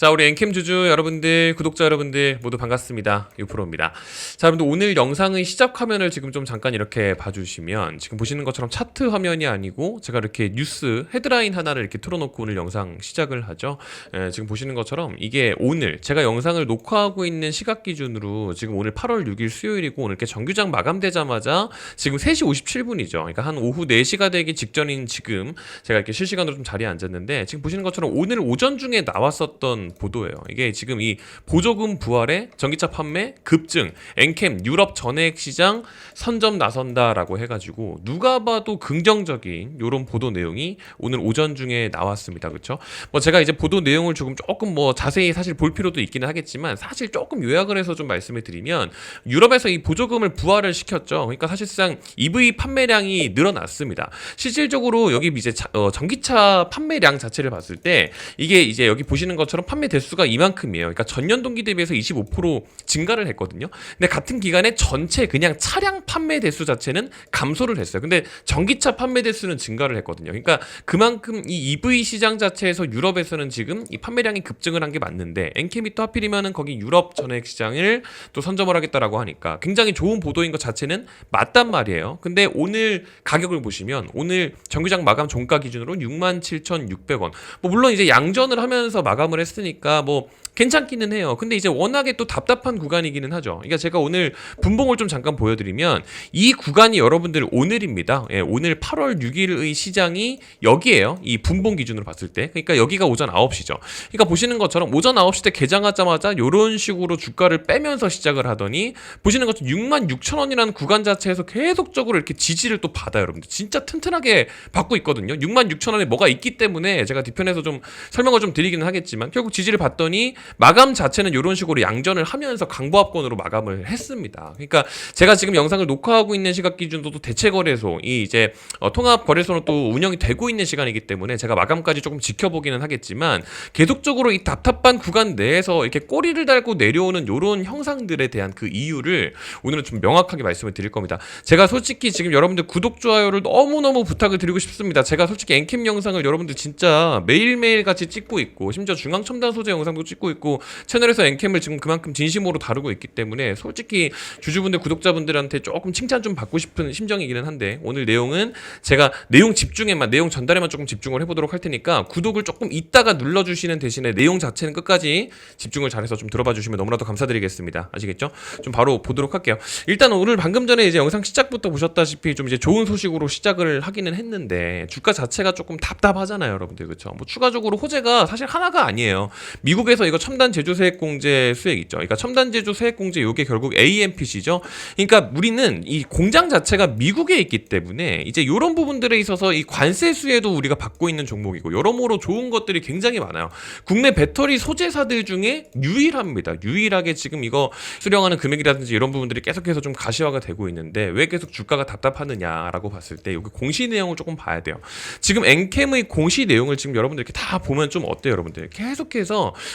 자, 우리 엔캠 주주 여러분들, 구독자 여러분들 모두 반갑습니다. 유프로입니다. 자, 여러분들 오늘 영상의 시작 화면을 지금 좀 잠깐 이렇게 봐주시면 지금 보시는 것처럼 차트 화면이 아니고 제가 이렇게 뉴스 헤드라인 하나를 이렇게 틀어놓고 오늘 영상 시작을 하죠. 예, 지금 보시는 것처럼 이게 오늘 제가 영상을 녹화하고 있는 시각 기준으로 지금 오늘 8월 6일 수요일이고 오늘 이렇게 정규장 마감되자마자 지금 3시 57분이죠. 그러니까 한 오후 4시가 되기 직전인 지금 제가 이렇게 실시간으로 좀 자리에 앉았는데 지금 보시는 것처럼 오늘 오전 중에 나왔었던 보도예요. 이게 지금 이 보조금 부활에 전기차 판매 급증, 엔캠 유럽 전액 시장 선점 나선다라고 해가지고 누가 봐도 긍정적인 이런 보도 내용이 오늘 오전 중에 나왔습니다. 그렇죠? 뭐 제가 이제 보도 내용을 조금 조금 뭐 자세히 사실 볼 필요도 있기는 하겠지만 사실 조금 요약을 해서 좀 말씀을 드리면 유럽에서 이 보조금을 부활을 시켰죠. 그러니까 사실상 EV 판매량이 늘어났습니다. 실질적으로 여기 이제 자- 어, 전기차 판매량 자체를 봤을 때 이게 이제 여기 보시는 것처럼 판매 대수가 이만큼이에요. 그러니까 전년 동기 대비해서 25% 증가를 했거든요. 근데 같은 기간에 전체 그냥 차량 판매 대수 자체는 감소를 했어요. 근데 전기차 판매 대수는 증가를 했거든요. 그러니까 그만큼 이 EV 시장 자체에서 유럽에서는 지금 이 판매량이 급증을 한 게 맞는데 엔케미 또 하필이면은 거기 유럽 전액 시장을 또 선점을 하겠다라고 하니까 굉장히 좋은 보도인 것 자체는 맞단 말이에요. 근데 오늘 가격을 보시면 오늘 정규장 마감 종가 기준으로 67,600원. 뭐 물론 이제 양전을 하면서 마감을 했으니 까 뭐 괜찮기는 해요. 근데 이제 워낙에 또 답답한 구간이기는 하죠. 그러니까 제가 오늘 분봉을 좀 잠깐 보여드리면 이 구간이 여러분들 오늘입니다. 예, 오늘 8월 6일의 시장이 여기에요. 이 분봉 기준으로 봤을 때. 그러니까 여기가 오전 9시죠. 그러니까 보시는 것처럼 오전 9시 때 개장하자마자 이런 식으로 주가를 빼면서 시작을 하더니 보시는 것처럼 6만 6천 원이라는 구간 자체에서 계속적으로 이렇게 지지를 또 받아요, 여러분들. 진짜 튼튼하게 받고 있거든요. 6만 6천 원에 뭐가 있기 때문에 제가 뒤편에서 좀 설명을 좀 드리기는 하겠지만 결국 지지를 받더니 마감 자체는 이런 식으로 양전을 하면서 강보합권으로 마감을 했습니다. 그러니까 제가 지금 영상을 녹화하고 있는 시각 기준도 대체 거래소 이 이제 어, 통합 거래소는 또 운영이 되고 있는 시간이기 때문에 제가 마감까지 조금 지켜보기는 하겠지만 계속적으로 이 답답한 구간 내에서 이렇게 꼬리를 달고 내려오는 이런 형상들에 대한 그 이유를 오늘은 좀 명확하게 말씀을 드릴 겁니다. 제가 솔직히 지금 여러분들 구독 좋아요를 너무너무 부탁을 드리고 싶습니다. 제가 솔직히 엔캠 영상을 여러분들 진짜 매일매일 같이 찍고 있고 심지어 중앙 첨단 소재 영상도 찍고 있고 채널에서 엔캠을 지금 그만큼 진심으로 다루고 있기 때문에 솔직히 주주분들 구독자분들한테 조금 칭찬 좀 받고 싶은 심정이기는 한데 오늘 내용은 제가 내용 집중에만 내용 전달에만 조금 집중을 해보도록 할 테니까 구독을 조금 이따가 눌러주시는 대신에 내용 자체는 끝까지 집중을 잘해서 좀 들어봐 주시면 너무나도 감사드리겠습니다. 아시겠죠? 좀 바로 보도록 할게요. 일단 오늘 방금 전에 이제 영상 시작부터 보셨다시피 좀 이제 좋은 소식으로 시작을 하기는 했는데 주가 자체가 조금 답답하잖아요, 여러분들 그렇죠? 뭐 추가적으로 호재가 사실 하나가 아니에요. 미국에서 이거 첨단 제조 세액 공제 수액 있죠. 그러니까 첨단 제조 세액 공제 요게 결국 AMPC죠. 그러니까 우리는 이 공장 자체가 미국에 있기 때문에 이제 이런 부분들에 있어서 이 관세 수혜도 우리가 받고 있는 종목이고 여러모로 좋은 것들이 굉장히 많아요. 국내 배터리 소재사들 중에 유일합니다. 유일하게 지금 이거 수령하는 금액이라든지 이런 부분들이 계속해서 좀 가시화가 되고 있는데 왜 계속 주가가 답답하느냐라고 봤을 때 여기 공시 내용을 조금 봐야 돼요. 지금 엔캠의 공시 내용을 지금 여러분들 이렇게 다 보면 좀 어때요, 여러분들? 계속해서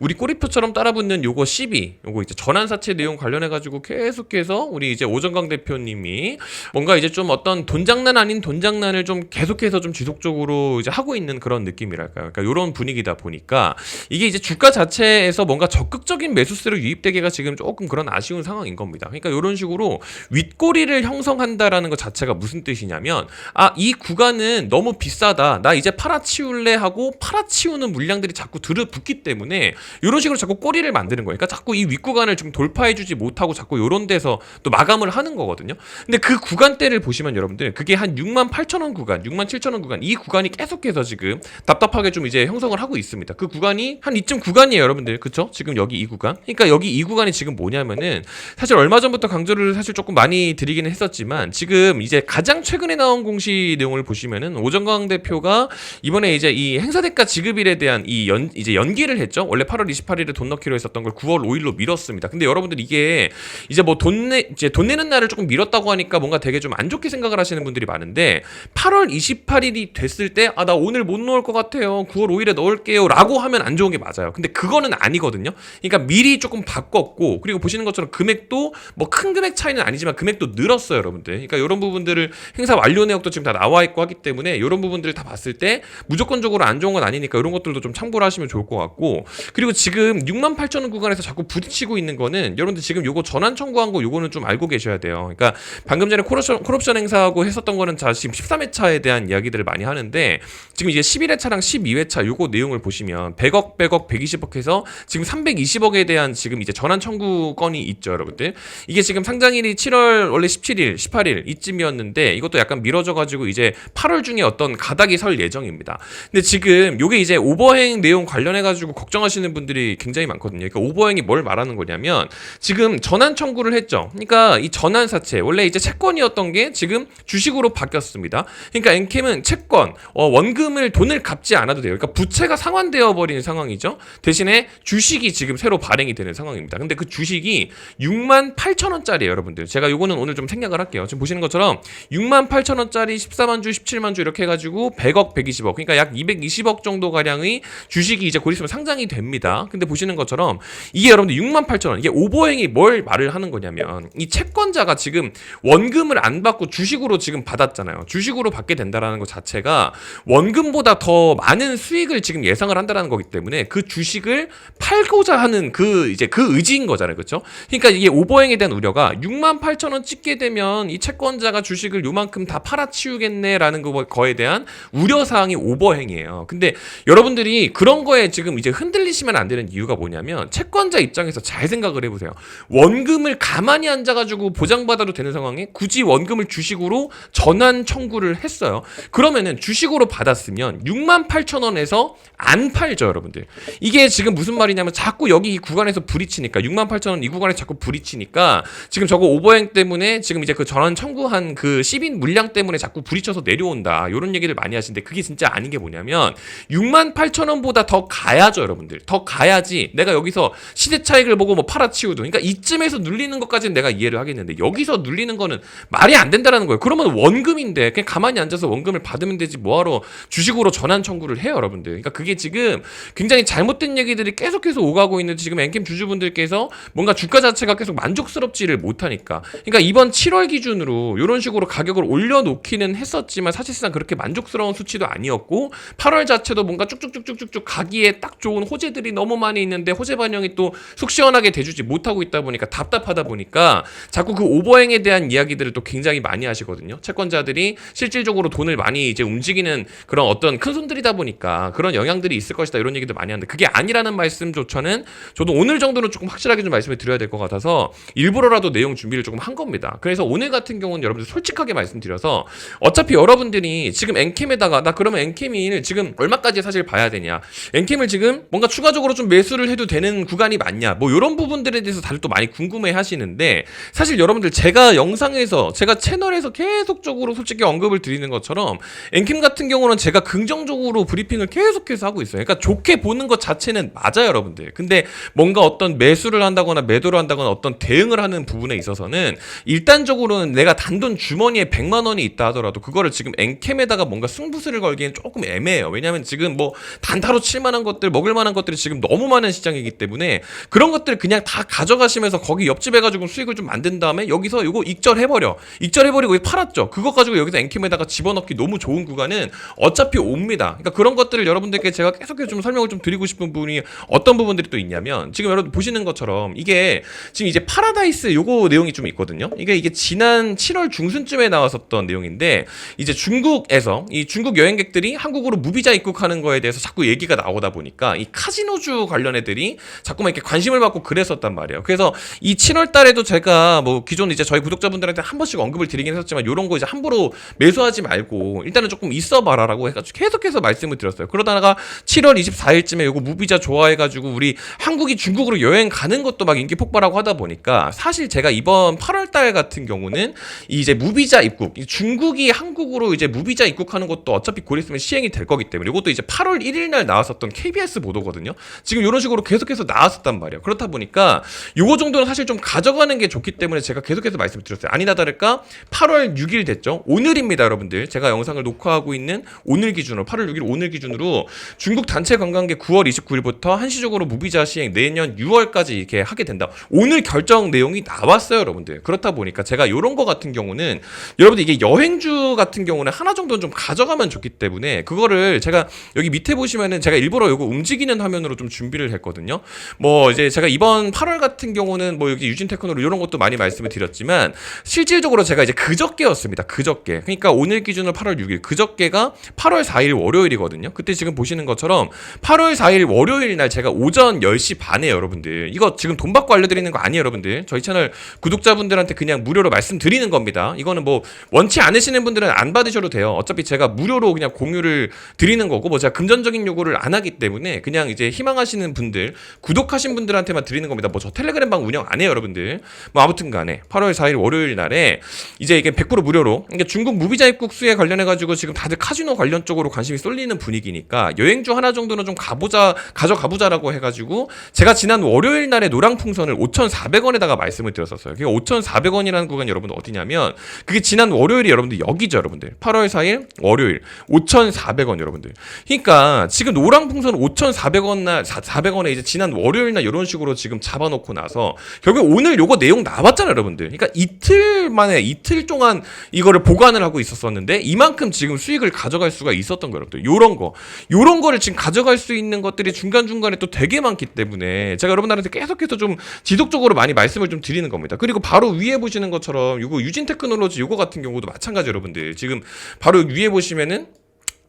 우리 꼬리표처럼 따라붙는 요거 12, 요거 이제 전환사채 내용 관련해 가지고 계속해서 우리 이제 오정강 대표님이 뭔가 이제 좀 어떤 돈 장난 아닌 돈 장난을 좀 계속해서 좀 지속적으로 이제 하고 있는 그런 느낌이랄까요. 그러니까 이런 분위기다 보니까 이게 이제 주가 자체에서 뭔가 적극적인 매수세로 유입되기가 지금 조금 그런 아쉬운 상황인 겁니다. 그러니까 이런 식으로 윗꼬리를 형성한다라는 것 자체가 무슨 뜻이냐면 아 이 구간은 너무 비싸다 나 이제 팔아치울래 하고 팔아치우는 물량들이 자꾸 들어붙기 때문에 이런 식으로 자꾸 꼬리를 만드는 거예요. 그러니까 자꾸 이 윗구간을 좀 돌파해주지 못하고 자꾸 이런 데서 또 마감을 하는 거거든요. 근데 그 구간대를 보시면 여러분들 그게 한 6만 8천 원 구간, 6만 7천 원 구간 이 구간이 계속해서 지금 답답하게 좀 이제 형성을 하고 있습니다. 그 구간이 한 이쯤 구간이에요, 여러분들. 그쵸? 지금 여기 이 구간. 그러니까 여기 이 구간이 지금 뭐냐면은 사실 얼마 전부터 강조를 사실 조금 많이 드리기는 했었지만 지금 이제 가장 최근에 나온 공시 내용을 보시면은 오정광 대표가 이번에 이제 이 행사대가 지급일에 대한 이 연 이제 연기를 했죠. 원래 8월 28일에 돈 넣기로 했었던 걸 9월 5일로 미뤘습니다. 근데 여러분들 이게 이제 뭐 돈 내 이제 돈 내는 날을 조금 미뤘다고 하니까 뭔가 되게 좀 안 좋게 생각을 하시는 분들이 많은데 8월 28일이 됐을 때 아 나 오늘 못 넣을 것 같아요. 9월 5일에 넣을게요 라고 하면 안 좋은 게 맞아요. 근데 그거는 아니거든요. 그러니까 미리 조금 바꿨고 그리고 보시는 것처럼 금액도 뭐 큰 금액 차이는 아니지만 금액도 늘었어요, 여러분들. 그러니까 이런 부분들을 행사 완료 내역도 지금 다 나와 있고 하기 때문에 이런 부분들을 다 봤을 때 무조건적으로 안 좋은 건 아니니까 이런 것들도 좀 참고를 하시면 좋을 것 같고 거고 그리고 지금 6만 8천 원 구간에서 자꾸 부딪히고 있는 거는 여러분들 지금 요거 전환 청구한 거 요거는 좀 알고 계셔야 돼요. 그러니까 방금 전에 콜옵션, 콜옵션 행사하고 했었던 거는 자 지금 13회차에 대한 이야기들을 많이 하는데 지금 이제 11회차랑 12회차 요거 내용을 보시면 100억, 100억, 120억 해서 지금 320억에 대한 지금 이제 전환 청구 건이 있죠, 여러분들. 이게 지금 상장일이 7월 원래 17일, 18일 이쯤이었는데 이것도 약간 미뤄져 가지고 이제 8월 중에 어떤 가닥이 설 예정입니다. 근데 지금 요게 이제 오버행 내용 관련해 가지고 걱정하시는 분들이 굉장히 많거든요. 그러니까 오버행이 뭘 말하는 거냐면 지금 전환 청구를 했죠. 그러니까 이 전환 사채 원래 이제 채권이었던 게 지금 주식으로 바뀌었습니다. 그러니까 엔캠은 채권 어, 원금을 돈을 갚지 않아도 돼요. 그러니까 부채가 상환되어 버린 상황이죠. 대신에 주식이 지금 새로 발행이 되는 상황입니다. 근데 그 주식이 6만 8천 원짜리예요, 여러분들. 제가 요거는 오늘 좀 생략을 할게요. 지금 보시는 것처럼 6만 8천 원짜리 14만 주, 17만 주 이렇게 해가지고 100억, 120억, 그러니까 약 220억 정도 가량의 주식이 이제 곧 있으면 상 장이 됩니다. 근데 보시는 것처럼 이게 여러분들 6만 8천 원, 이게 오버행이 뭘 말을 하는 거냐면 이 채권자가 지금 원금을 안 받고 주식으로 지금 받았잖아요. 주식으로 받게 된다라는 것 자체가 원금보다 더 많은 수익을 지금 예상을 한다라는 거기 때문에 그 주식을 팔고자 하는 그 이제 그 의지인 거잖아요. 그렇죠? 그러니까 이게 오버행에 대한 우려가 6만 8천 원 찍게 되면 이 채권자가 주식을 요만큼 다 팔아치우겠네라는 거- 거에 대한 우려 사항이 오버행이에요. 근데 여러분들이 그런 거에 지금 이제 흔들리시면 안 되는 이유가 뭐냐면 채권자 입장에서 잘 생각을 해보세요. 원금을 가만히 앉아가지고 보장받아도 되는 상황에 굳이 원금을 주식으로 전환 청구를 했어요. 그러면은 주식으로 받았으면 6만 8천 원에서 안 팔죠, 여러분들. 이게 지금 무슨 말이냐면 자꾸 여기 이 구간에서 부딪히니까 6만 8천 원 이 구간에서 자꾸 부딪히니까 지금 저거 오버행 때문에 지금 이제 그 전환 청구한 그 10인 물량 때문에 자꾸 부딪혀서 내려온다. 이런 얘기를 많이 하시는데 그게 진짜 아닌 게 뭐냐면 6만 8천 원보다 더 가야 죠, 여러분들. 더 가야지 내가 여기서 시대 차익을 보고 뭐 팔아치우도. 그러니까 이쯤에서 눌리는 것까지는 내가 이해를 하겠는데 여기서 눌리는 거는 말이 안 된다라는 거예요. 그러면 원금인데 그냥 가만히 앉아서 원금을 받으면 되지 뭐하러 주식으로 전환 청구를 해요, 여러분들. 그러니까 그게 지금 굉장히 잘못된 얘기들이 계속해서 오가고 있는데 지금 엔캠 주주분들께서 뭔가 주가 자체가 계속 만족스럽지를 못하니까. 그러니까 이번 7월 기준으로 이런 식으로 가격을 올려놓기는 했었지만 사실상 그렇게 만족스러운 수치도 아니었고 8월 자체도 뭔가 쭉쭉쭉쭉쭉 가기에 딱 좋은 호재들이 너무 많이 있는데 호재 반영이 또 속 시원하게 돼주지 못하고 있다 보니까 답답하다 보니까 자꾸 그 오버행에 대한 이야기들을 또 굉장히 많이 하시거든요. 채권자들이 실질적으로 돈을 많이 이제 움직이는 그런 어떤 큰 손들이다 보니까 그런 영향들이 있을 것이다 이런 얘기도 많이 하는데 그게 아니라는 말씀조차는 저도 오늘 정도는 조금 확실하게 좀 말씀을 드려야 될 것 같아서 일부러라도 내용 준비를 조금 한 겁니다. 그래서 오늘 같은 경우는 여러분들 솔직하게 말씀드려서 어차피 여러분들이 지금 엔캠에다가 나 그러면 엔캠을 지금 얼마까지 사실 봐야 되냐 엔캠을 지금 뭔가 추가적으로 좀 매수를 해도 되는 구간이 맞냐 뭐 이런 부분들에 대해서 다들 또 많이 궁금해 하시는데 사실 여러분들 제가 영상에서 제가 채널에서 계속적으로 솔직히 언급을 드리는 것처럼 엔캠 같은 경우는 제가 긍정적으로 브리핑을 계속해서 하고 있어요. 그러니까 좋게 보는 것 자체는 맞아요, 여러분들. 근데 뭔가 어떤 매수를 한다거나 매도를 한다거나 어떤 대응을 하는 부분에 있어서는 일단적으로는 내가 단돈 주머니에 100만 원이 있다 하더라도 그거를 지금 엔캠에다가 뭔가 승부수를 걸기엔 조금 애매해요. 왜냐하면 지금 뭐 단타로 칠 만한 것들, 먹을 만한 것들이 지금 너무 많은 시장이기 때문에 그런 것들 그냥 다 가져가시면서 거기 옆집에 가지고 수익을 좀 만든 다음에 여기서 이거 익절해버려. 익절해버리고 팔았죠. 그거 가지고 여기서 엔캠에다가 집어넣기 너무 좋은 구간은 어차피 옵니다. 그러니까 그런 것들을 여러분들께 제가 계속해서 좀 설명을 좀 드리고 싶은 부분이 어떤 부분들이 또 있냐면 지금 여러분 보시는 것처럼 이게 지금 이제 파라다이스 요거 내용이 좀 있거든요. 이게 이게 지난 7월 중순쯤에 나왔었던 내용인데 이제 중국에서 이 중국 여행객들이 한국으로 무비자 입국하는 거에 대해서 자꾸 얘기가 나오다 보니까 이 카지노주 관련 애들이 자꾸만 이렇게 관심을 받고 그랬었단 말이에요. 그래서 이 7월 달에도 제가 뭐 기존 이제 저희 구독자분들한테 한 번씩 언급을 드리긴 했었지만 요런 거 이제 함부로 매수하지 말고 일단은 조금 있어 봐라라고 해가지고 계속해서 말씀을 드렸어요. 그러다가 7월 24일쯤에 요거 무비자 좋아해가지고 우리 한국이 중국으로 여행 가는 것도 막 인기 폭발하고 하다 보니까 사실 제가 이번 8월 달 같은 경우는 이 이제 무비자 입국 이 중국이 한국으로 이제 무비자 입국하는 것도 어차피 곧 있으면 시행이 될 거기 때문에 이것도 이제 8월 1일 날 나왔었던 KBS 보도거든요. 지금 이런 식으로 계속해서 나왔었단 말이에요. 그렇다 보니까 요거 정도는 사실 좀 가져가는 게 좋기 때문에 제가 계속해서 말씀드렸어요. 아니나 다를까 8월 6일 됐죠. 오늘입니다, 여러분들. 제가 영상을 녹화하고 있는 오늘 기준으로 8월 6일 오늘 기준으로 중국 단체 관광객 9월 29일부터 한시적으로 무비자 시행 내년 6월까지 이렇게 하게 된다. 오늘 결정 내용이 나왔어요, 여러분들. 그렇다 보니까 제가 요런 거 같은 경우는 여러분들 이게 여행주 같은 경우는 하나 정도는 좀 가져가면 좋기 때문에 그거를 제가 여기 밑에 보시면은 제가 일부러 요거 움직 이 튀기는 화면으로 좀 준비를 했거든요. 뭐 이제 제가 이번 8월 같은 경우는 뭐 여기 유진 테크노로 이런 것도 많이 말씀을 드렸지만 실질적으로 제가 이제 그저께였습니다. 그저께. 그러니까 오늘 기준으로 8월 6일 그저께가 8월 4일 월요일이거든요. 그때 지금 보시는 것처럼 8월 4일 월요일 날 제가 오전 10시 반에 여러분들 이거 지금 돈 받고 알려드리는 거 아니에요 여러분들 저희 채널 구독자분들한테 그냥 무료로 말씀드리는 겁니다 이거는 뭐 원치 않으시는 분들은 안 받으셔도 돼요 어차피 제가 무료로 그냥 공유를 드리는 거고 뭐 제가 금전적인 요구를 안 하기 때문에 그냥 이제 희망하시는 분들 구독하신 분들한테만 드리는 겁니다 뭐 저 텔레그램 방 운영 안 해요 여러분들 뭐 아무튼 간에 8월 4일 월요일 날에 이제 이게 100% 무료로 그러니까 중국 무비자 입국 수에 관련해 가지고 지금 다들 카지노 관련 쪽으로 관심이 쏠리는 분위기니까 여행주 하나 정도는 좀 가보자 가져가 보자라고 해 가지고 제가 지난 월요일 날에 노랑 풍선을 5,400원에다가 말씀을 드렸었어요. 그게 5,400원이라는 구간이 여러분들 어디냐면 그게 지난 월요일이 여러분들 여기죠, 여러분들. 8월 4일 월요일 5,400원 여러분들. 그러니까 지금 노랑 풍선 5,400원 날 400원에 이제 지난 월요일 날 이런 식으로 지금 잡아놓고 나서 결국 오늘 요거 내용 나왔잖아요, 여러분들. 그러니까 이틀 만에 이틀 동안 이거를 보관을 하고 있었었는데 이만큼 지금 수익을 가져갈 수가 있었던 거예요, 여러분들. 요런 거. 요런 거를 지금 가져갈 수 있는 것들이 중간중간에 또 되게 많기 때문에 제가 여러분들한테 계속해서 좀 지속적으로 많이 말씀을 좀 드리는 겁니다. 그리고 바로 위에 보시는 것처럼 요거 유진 테크놀로지 요거 같은 경우도 마찬가지 여러분들. 지금 바로 위에 보시면은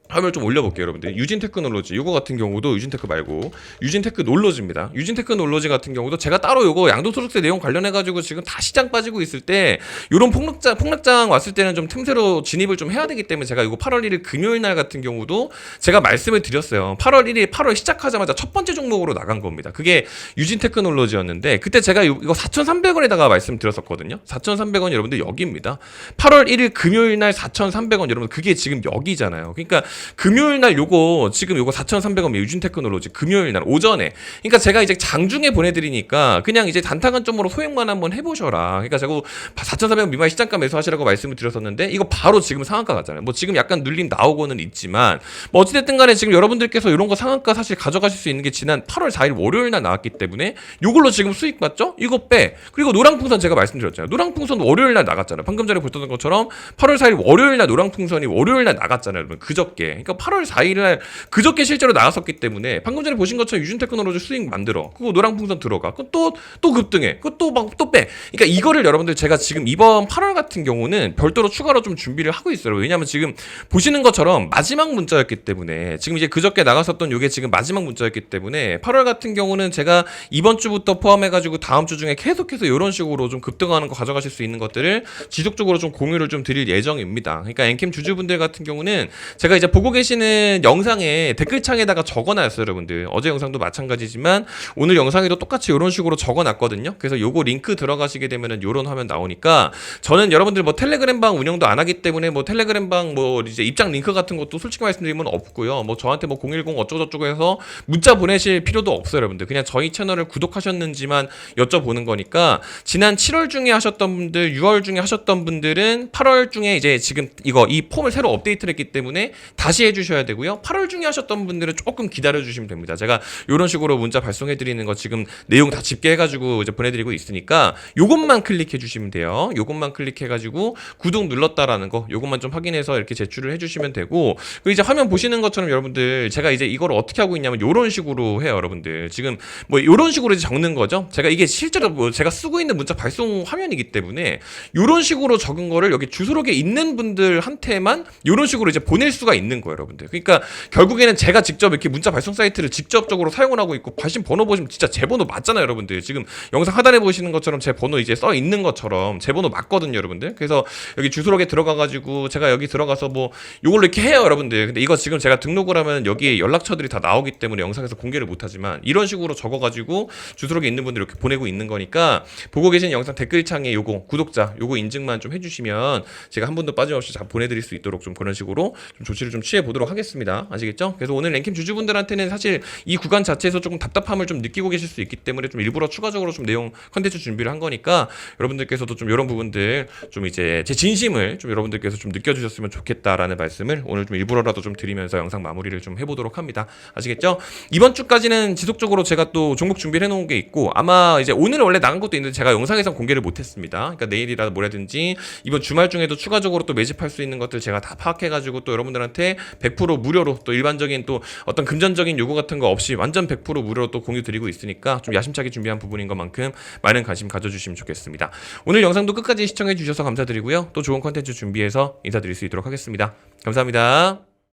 화면을 좀 올려볼게요, 여러분들. 유진 테크놀로지 이거 같은 경우도 유진 테크 말고 유진 테크 놀로지입니다. 유진 테크 놀로지 같은 경우도 제가 따로 요거 양도소득세 내용 관련해 가지고 지금 다 시장 빠지고 있을 때 요런 폭락장 폭락장 왔을 때는 좀 틈새로 진입을 좀 해야 되기 때문에 제가 이거 8월 1일 금요일 날 같은 경우도 제가 말씀을 드렸어요. 8월 1일 8월 시작하자마자 첫 번째 종목으로 나간 겁니다. 그게 유진 테크놀로지였는데 그때 제가 요- 이거 4,300원에다가 말씀드렸었거든요. 4,300원 여러분들 여기입니다. 8월 1일 금요일 날 4,300원 여러분 그게 지금 여기잖아요. 그러니까 금요일 날 요거 지금 요거 4,300원 유진 테크놀로지 금요일 날 오전에 그러니까 제가 이제 장중에 보내드리니까 그냥 이제 단타 관점으로 소액만 한번 해보셔라. 그러니까 자꾸 4,300원 미만 시장가 매수하시라고 말씀을 드렸었는데 이거 바로 지금 상한가 갔잖아요. 뭐 지금 약간 눌림 나오고는 있지만 뭐 어찌됐든 간에 지금 여러분들께서 이런 거 상한가 사실 가져가실 수 있는 게 지난 8월 4일 월요일 날 나왔기 때문에 요걸로 지금 수익 봤죠? 이거 빼. 그리고 노랑풍선 제가 말씀드렸잖아요. 노랑풍선 월요일 날 나갔잖아요. 방금 전에 보셨던 것처럼 8월 4일 월요일 날 노랑풍선이 월요일 날 나갔잖아요. 여러분 그저께. 그러니까 8월 4일 날 그저께 실제로 나갔었기 때문에 방금 전에 보신 것처럼 유진 테크놀로지 수익 만들어. 그거 노랑 풍선 들어가. 그거 또또 급등해. 그거 또막또 빼. 그러니까 이거를 여러분들 제가 지금 이번 8월 같은 경우는 별도로 추가로 좀 준비를 하고 있어요. 왜냐하면 지금 보시는 것처럼 마지막 문자였기 때문에 지금 이제 그저께 나갔었던 요게 지금 마지막 문자였기 때문에 8월 같은 경우는 제가 이번 주부터 포함해 가지고 다음 주 중에 계속해서 이런 식으로 좀 급등하는 거 가져가실 수 있는 것들을 지속적으로 좀 공유를 좀 드릴 예정입니다. 그러니까 엔캠 주주분들 같은 경우는 제가 이제 보고 계시는 영상에 댓글창에다가 적어놨어요, 여러분들. 어제 영상도 마찬가지지만 오늘 영상에도 똑같이 이런 식으로 적어놨거든요. 그래서 요거 링크 들어가시게 되면은 요런 화면 나오니까 저는 여러분들 뭐 텔레그램 방 운영도 안 하기 때문에 뭐 텔레그램 방 뭐 이제 입장 링크 같은 것도 솔직히 말씀드리면 없고요. 뭐 저한테 뭐 010 어쩌고저쩌고 해서 문자 보내실 필요도 없어요, 여러분들. 그냥 저희 채널을 구독하셨는지만 여쭤보는 거니까 지난 7월 중에 하셨던 분들, 6월 중에 하셨던 분들은 8월 중에 이제 지금 이거 이 폼을 새로 업데이트를 했기 때문에 다시 해주셔야 되고요. 8월 중에 하셨던 분들은 조금 기다려 주시면 됩니다. 제가 이런 식으로 문자 발송해 드리는 거 지금 내용 다 집계해가지고 이제 보내드리고 있으니까 요것만 클릭해 주시면 돼요. 요것만 클릭해가지고 구독 눌렀다라는 거 요것만 좀 확인해서 이렇게 제출을 해주시면 되고 그 이제 화면 보시는 것처럼 여러분들 제가 이제 이걸 어떻게 하고 있냐면 요런 식으로 해요, 여러분들. 지금 뭐 요런 식으로 이제 적는 거죠. 제가 이게 실제로 뭐 제가 쓰고 있는 문자 발송 화면이기 때문에 요런 식으로 적은 거를 여기 주소록에 있는 분들한테만 요런 식으로 이제 보낼 수가 있는 거예요, 여러분들. 그러니까 결국에는 제가 직접 이렇게 문자 발송 사이트를 직접적으로 사용을 하고 있고 발신 번호 보시면 진짜 제 번호 맞잖아요, 여러분들. 지금 영상 하단에 보시는 것처럼 제 번호 이제 써 있는 것처럼 제 번호 맞거든요, 여러분들. 그래서 여기 주소록에 들어가 가지고 제가 여기 들어가서 뭐 요걸로 이렇게 해요, 여러분들. 근데 이거 지금 제가 등록을 하면 여기에 연락처들이 다 나오기 때문에 영상에서 공개를 못 하지만 이런 식으로 적어 가지고 주소록에 있는 분들 이렇게 보내고 있는 거니까 보고 계신 영상 댓글창에 요거 구독자 요거 인증만 좀 해 주시면 제가 한 분도 빠짐없이 잘 보내 드릴 수 있도록 좀 그런 식으로 좀 조치를 좀 취해 보도록 하겠습니다. 아시겠죠? 그래서 오늘 랭캠 주주분들한테는 사실 이 구간 자체에서 조금 답답함을 좀 느끼고 계실 수 있기 때문에 좀 일부러 추가적으로 좀 내용 컨텐츠 준비를 한 거니까 여러분들께서도 좀 이런 부분들 좀 이제 제 진심을 좀 여러분들께서 좀 느껴주셨으면 좋겠다라는 말씀을 오늘 좀 일부러라도 좀 드리면서 영상 마무리를 좀 해보도록 합니다. 아시겠죠? 이번 주까지는 지속적으로 제가 또 종목 준비를 해놓은 게 있고 아마 이제 오늘 원래 나간 것도 있는데 제가 영상에서 공개를 못했습니다. 그러니까 내일이라 모레든지 이번 주말 중에도 추가적으로 또 매집할 수 있는 것들 제가 다 파악해가지고 또 여러분들한테 100% 무료로 또 일반적인 또 어떤 금전적인 요구 같은 거 없이 완전 100% 무료로 또 공유 드리고 있으니까 좀 야심차게 준비한 부분인 것만큼 많은 관심 가져주시면 좋겠습니다. 오늘 영상도 끝까지 시청해 주셔서 감사드리고요. 또 좋은 컨텐츠 준비해서 인사드릴 수 있도록 하겠습니다. 감사합니다.